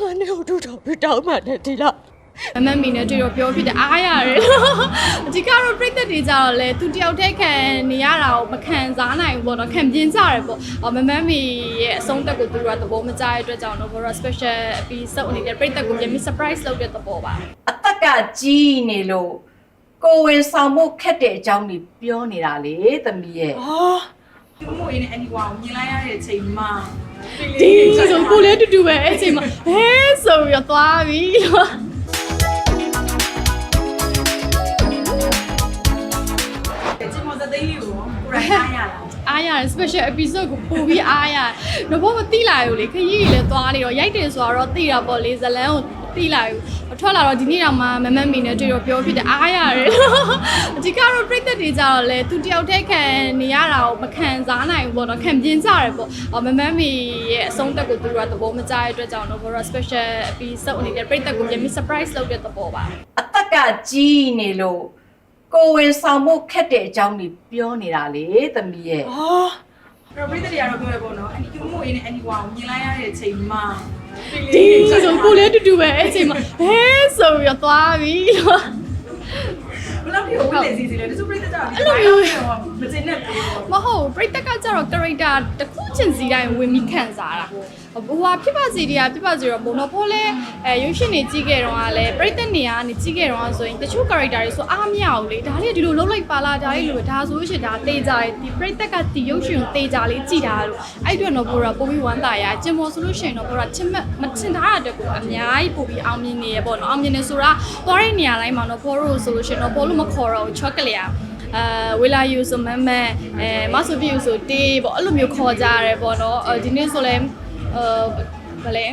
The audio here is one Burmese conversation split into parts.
ငါနဲ့ဟိုတူတော်ပြီးတောင်းမှတယ်ဒီလားမမမီနဲ့တွေ့တော့ပြောဖြစ်တယ်အားရတယ်အဓိကတော့ပြိသက်တွေကြတော့လေသူတယောက်တည်းခံနေရတာကိုမခံစားနိုင်ဘူးပေါ့နော်ခံပြင်းကြတယ်ပေါ့အော်မမမီရဲ့အဆုံးတက်ကိုသူတို့ကသဘောမကျတဲ့အတွက်ကြောင့်တော့ဘောတော့ special episode အနေနဲ့ပြိသက်ကိုပြန်ပြီး surprise လုပ်တဲ့သဘောပါအသက်ကကြီးနေလို့ကိုဝင်ဆောင်ဖို့ခက်တဲ့အကြောင်းတွေပြောနေတာလေသမီးရဲ့သူ့မို့ရင်းနဲ့အန်ဒီကွာကိုမြင်လိုက်ရတဲ့အချိန်မှာ ဒီဆိုကိုလည်းအတူတူပဲအဲ့အချိန်မှာဟဲဆိုပြီးတော့သွားပြီလို့ကျမသသိန်းလေးကိုကိုရိုင်းအားရတာအားရတယ် special episode ကိုပို့ပြီးအားရတယ်။တော့ဘာမသိလာဘူးလေခရီးကြီးလည်းသွားနေတော့ရိုက်တယ်ဆိုတော့သိတာပေါ့လေဇလန်းကို သိလာဘူး။ထွက်လာတော့ဒီနေ့တော့မှမမမီနဲ့တွေ့တော့ပြောဖြစ်တယ်အားရတယ်။အဓိကတော့ပြိသက်တွေကြတော့လေသူတယောက်တည်းခံနေရတာကိုမခံစားနိုင်ဘူးပေါ့နော်ခံပြင်းကြတယ်ပေါ့။အော်မမမီရဲ့အဆုံးတက်ကိုသူတို့ကသဘောမကျတဲ့အတွက်ကြောင့်တော့ဘောတော့ special episode အနေနဲ့ပြိသက်ကိုပြန်ပြီး surprise လုပ်တဲ့သဘောပါ။အသက်ကကြီးနေလို့ကိုဝင်ဆောင်ဖို့ခက်တဲ့အကြောင်းတွေပြောနေတာလေသမီးရဲ့အဲ့တော့ပြည်သူတွေကတော့ပြောရပေါ့နော်အန်ဒီသူ့မို့ရင်းနဲ့အန်ဒီကွာကိုမြင်လိုက်ရတဲ့အချိန်မှာ ဒီဆိုကိုလည်းအတူတူပဲအဲ့အချိန်မှာဟဲဆိုပြီးတော့သွားပြီလို့ဘယ်လောက်ပြောဝင်လေစီစီလဲတချို့ပြည်သူကြတော့ဒီလိုမျိုးမတင်နဲ့ပြေပေါ့မဟုတ်ဘူးပြိတက်ကကြတော့ character တစ်ခုချင်းစီတိုင်းဝင်ပြီးခံစားတာ ဟိုဟာဖြစ်ပါစီတရားဖြစ်ပါစီတော့ဘုံတော့ဖိုးလဲအဲရုပ်ရှင်နေကြီးခဲ့တော့ကလည်းပြိတက်နေရကနေကြီးခဲ့တော့ဆိုရင်တချို့ character တွေဆိုအားမရဘူးလေဒါလေးကဒီလိုလုံးလိုက်ပါလာဒါလေးလိုပဲဒါဆိုလို့ရှိရင်ဒါတေးကြတယ်ဒီပြိတက်ကဒီရုပ်ရှင်ကိုတေးကြလေးကြည်တာလို့အဲ့အတွက်တော့ဘိုးကပိုပြီးဝမ်းသာရကျင်မော်ဆိုလို့ရှိရင်တော့ဘိုးကချစ်မမချင်ထားတဲ့အတွက်ကိုအများကြီးပိုပြီးအောင်မြင်နေရပေါ့နော်အောင်မြင်နေဆိုတာသွားတဲ့နေရာတိုင်းမှာတော့ဘိုးတို့ဆိုလို့ရှိရင်တော့ဘိုးလို့မခေါ်တော့ဘူးချော့ကလေးအာဝေလာယူဆိုမမန်အဲမဆိုပြူဆိုတေးပေါ့အဲ့လိုမျိုးခေါ်ကြရတယ်ပေါ့နော်ဒီနေ့ဆိုလဲ အာဗလဲ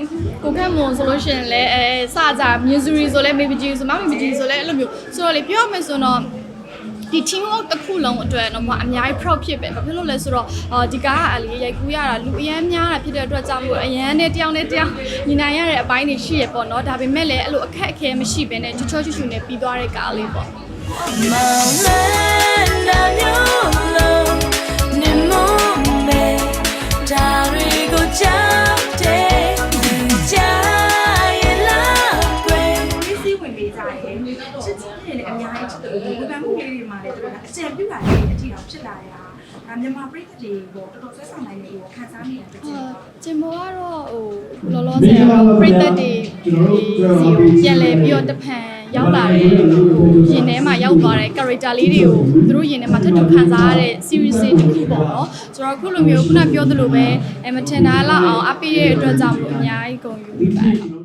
ကိုကမွန်ဆိုလို့ရှိရင်လည်းအဲစကြမြူဇူရီဆိုလဲမေဘီဂျီဆိုမမေဘီဂျီဆိုလဲအဲ့လိုမျိုးဆိုတော့လေပြောရမယ်ဆိုတော့ဒီ team work တစ်ခုလုံးအတွက်တော့မအများကြီး proud ဖြစ်ပဲဘာဖြစ်လို့လဲဆိုတော့အာဒီကားကအလေးရိုက်ကူးရတာလူအရန်များတာဖြစ်တဲ့အတွက်ကြောင့်မို့အရန်နဲ့တယောက်နဲ့တယောက်ညီနိုင်ရတဲ့အပိုင်းတွေရှိရပေါ့နော်ဒါပေမဲ့လည်းအဲ့လိုအခက်အခဲမရှိဘဲနဲ့ချောချောချူချူနဲ့ပြီးသွားတဲ့ကားလေးပေါ့ပြည် ဝေဖန်မှုလေးတွေမှာလည်းတို့ကအကြံပြုတာလေးအထိတော့ဖြစ်လာရတာဒါမြန်မာပြည်သူတွေပေါ့တော်တော်ဆွဲဆောင်နိုင်တယ်ကိုခံစားမိတာတကယ်အာကျင်မောကတော့ဟိုလောလောဆယ်တော့ပရိသတ်တွေဒီစီကိုပြန်လဲပြီးတော့တဖန်ရောက်လာတဲ့ဟိုရင်ထဲမှာရောက်သွားတဲ့ character လေးတွေကိုသူတို့ရင်ထဲမှာထပ်တူခံစားရတဲ့ series တစ်ခုပေါ့နော်ဆိုတော့ခုလိုမျိုးခုနပြောသလိုပဲအမထင်တာလောက်အောင်အပိရဲ့အတွက်ကြောင့်မို့အများကြီးဂုဏ်ယူပါတယ်